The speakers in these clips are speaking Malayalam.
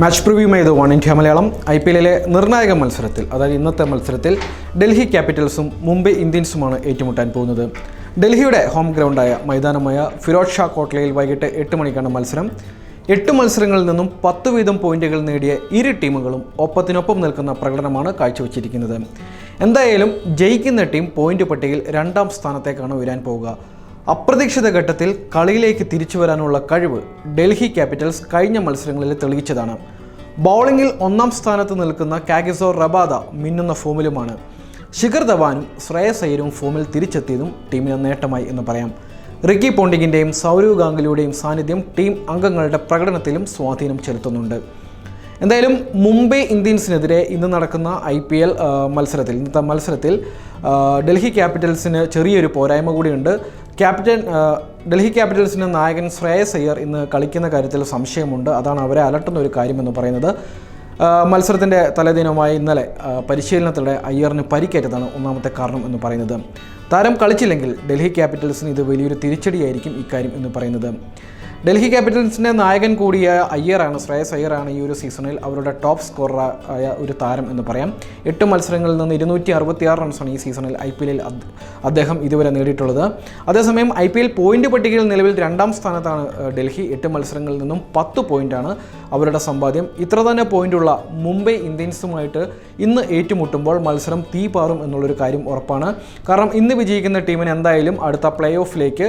മാച്ച് പ്രിവ്യൂ ഇത് one India Malayalam. I P എല്ലിലെ നിർണായക മത്സരത്തിൽ അതായത് ഇന്നത്തെ മത്സരത്തിൽ ഡൽഹി ക്യാപിറ്റൽസും മുംബൈ ഇന്ത്യൻസുമാണ് ഏറ്റുമുട്ടാൻ പോകുന്നത്. ഡൽഹിയുടെ ഹോം ഗ്രൗണ്ടായ മൈതാനമായ ഫിറോസ് ഷാ കോട്ട്ലയിൽ വൈകിട്ട് എട്ട് മണിക്കാണ് മത്സരം. എട്ട് മത്സരങ്ങളിൽ നിന്നും പത്ത് വീതം പോയിന്റുകൾ നേടിയ ഇരു ടീമുകളും ഒപ്പത്തിനൊപ്പം നിൽക്കുന്ന പ്രകടനമാണ് കാഴ്ചവെച്ചിരിക്കുന്നത്. എന്തായാലും ജയിക്കുന്ന ടീം പോയിന്റ് പട്ടികയിൽ രണ്ടാം സ്ഥാനത്തേക്കാണ് ഉയരാൻ പോവുക. അപ്രതീക്ഷിത ഘട്ടത്തിൽ കളിയിലേക്ക് തിരിച്ചു വരാനുള്ള കഴിവ് ഡൽഹി ക്യാപിറ്റൽസ് കഴിഞ്ഞ മത്സരങ്ങളിൽ തെളിയിച്ചതാണ്. ബൗളിംഗിൽ ഒന്നാം സ്ഥാനത്ത് നിൽക്കുന്ന കാഗിസോ റബാദ മിന്നുന്ന ഫോമിലുമാണ്. ശിഖർ ധവാനും ശ്രേയസ് അയ്യരും ഫോമിൽ തിരിച്ചെത്തിയതും ടീമിന് നേട്ടമായി എന്ന് പറയാം. റിക്കി പോണ്ടിങ്ങിന്റെയും സൗരവ് ഗാംഗുലിയുടെയും സാന്നിധ്യം ടീം അംഗങ്ങളുടെ പ്രകടനത്തിലും സ്വാധീനം ചെലുത്തുന്നുണ്ട്. എന്തായാലും മുംബൈ ഇന്ത്യൻസിനെതിരെ ഇന്ന് നടക്കുന്ന ഐ പി എൽ മത്സരത്തിൽ ഇന്നത്തെ മത്സരത്തിൽ ഡൽഹി ക്യാപിറ്റൽസിന് ചെറിയൊരു പോരായ്മ കൂടിയുണ്ട്. ക്യാപ്റ്റൻ ഡൽഹി ക്യാപിറ്റൽസിന്റെ നായകൻ ശ്രേയസ് അയ്യർ ഇന്ന് കളിക്കുന്ന കാര്യത്തിൽ സംശയമുണ്ട്. അതാണ് അവരെ അലട്ടുന്ന ഒരു കാര്യമെന്ന് പറയുന്നത്. മത്സരത്തിന്റെ തലേദിനമായ ഇന്നലെ പരിശീലനത്തിലൂടെ അയ്യറിന് പരിക്കേറ്റതാണ് ഒന്നാമത്തെ കാരണം എന്ന് പറയുന്നത്. താരം കളിച്ചില്ലെങ്കിൽ ഡൽഹി ക്യാപിറ്റൽസിന് ഇത് വലിയൊരു തിരിച്ചടിയായിരിക്കും ഇക്കാര്യം എന്ന് പറയുന്നത്. ഡൽഹി ക്യാപിറ്റൽസിന്റെ നായകൻ കൂടിയ അയ്യറാണ് ശ്രേയസ് അയ്യറാണ് ഈ ഒരു സീസണിൽ അവരുടെ ടോപ്പ് സ്കോറർ ആയ ഒരു താരം എന്ന് പറയാം. എട്ട് മത്സരങ്ങളിൽ നിന്ന് ഇരുന്നൂറ്റി അറുപത്തിയാറ് റൺസാണ് ഈ സീസണിൽ ഐ പി എല്ലിൽ അദ്ദേഹം ഇതുവരെ നേടിയിട്ടുള്ളത്. അതേസമയം ഐ പി എൽ പോയിന്റ് പട്ടികയിൽ നിലവിൽ രണ്ടാം സ്ഥാനത്താണ് ഡൽഹി. എട്ട് മത്സരങ്ങളിൽ നിന്നും പത്ത് പോയിന്റാണ് അവരുടെ സമ്പാദ്യം. ഇത്ര തന്നെ പോയിന്റുള്ള മുംബൈ ഇന്ത്യൻസുമായിട്ട് ഇന്ന് ഏറ്റുമുട്ടുമ്പോൾ മത്സരം തീ പാറും എന്നുള്ളൊരു കാര്യം ഉറപ്പാണ്. കാരണം ഇന്ന് വിജയിക്കുന്ന ടീമിന് എന്തായാലും അടുത്ത പ്ലേ ഓഫിലേക്ക്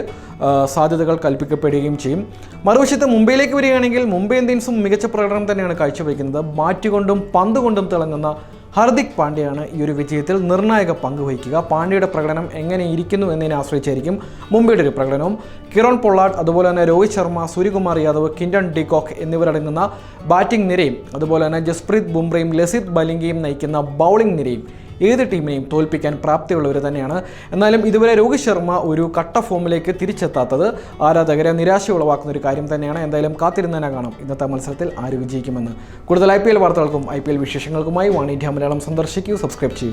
സാധ്യതകൾ കൽപ്പിക്കപ്പെടുകയും ചെയ്യും. മറുവശത്ത് മുംബൈയിലേക്ക് വരികയാണെങ്കിൽ മുംബൈ ഇന്ത്യൻസും മികച്ച പ്രകടനം തന്നെയാണ് കാഴ്ചവെക്കുന്നത്. ബാറ്റ് കൊണ്ടും പന്ത് കൊണ്ടും തിളങ്ങുന്ന ഹർദിക് പാണ്ഡ്യയാണ് ഈ ഒരു വിജയത്തിൽ നിർണായക പങ്ക് വഹിക്കുക. പാണ്ഡ്യയുടെ പ്രകടനം എങ്ങനെ ഇരിക്കുന്നു എന്നതിനെ ആശ്രയിച്ചായിരിക്കും മുംബൈയുടെ ഒരു പ്രകടനവും. കിറോൺ പൊള്ളാട്ട് അതുപോലെ തന്നെ Rohit Sharma Suryakumar Yadav Quinton de Kock എന്നിവരടങ്ങുന്ന ബാറ്റിംഗ് നിരയും അതുപോലെ തന്നെ ജസ്പ്രീത് ബുംറയും ലസിത് ബലിംഗയും നയിക്കുന്ന ബൗളിംഗ് നിരയും ഏത് ടീമിനെയും തോൽപ്പിക്കാൻ പ്രാപ്തിയുള്ളവർ തന്നെയാണ്. എന്നാലും ഇതുവരെ രോഹിത് ശർമ്മ ഒരു കട്ട ഫോമിലേക്ക് തിരിച്ചെത്താത്തത് ആരാധകരെ നിരാശ ഉളവാക്കുന്ന ഒരു കാര്യം തന്നെയാണ്. എന്തായാലും കാത്തിരുന്നതിനെ കാണാം. ഇന്നത്തെ മത്സരത്തിൽ ആര് വിജയിക്കുമെന്ന്. കൂടുതൽ ഐ പി എൽ വാർത്തകൾക്കും ഐ പി എൽ വിശേഷങ്ങൾക്കുമായി വാണിജ്യ മലയാളം സന്ദർശിക്കൂ. സബ്സ്ക്രൈബ് ചെയ്യൂ.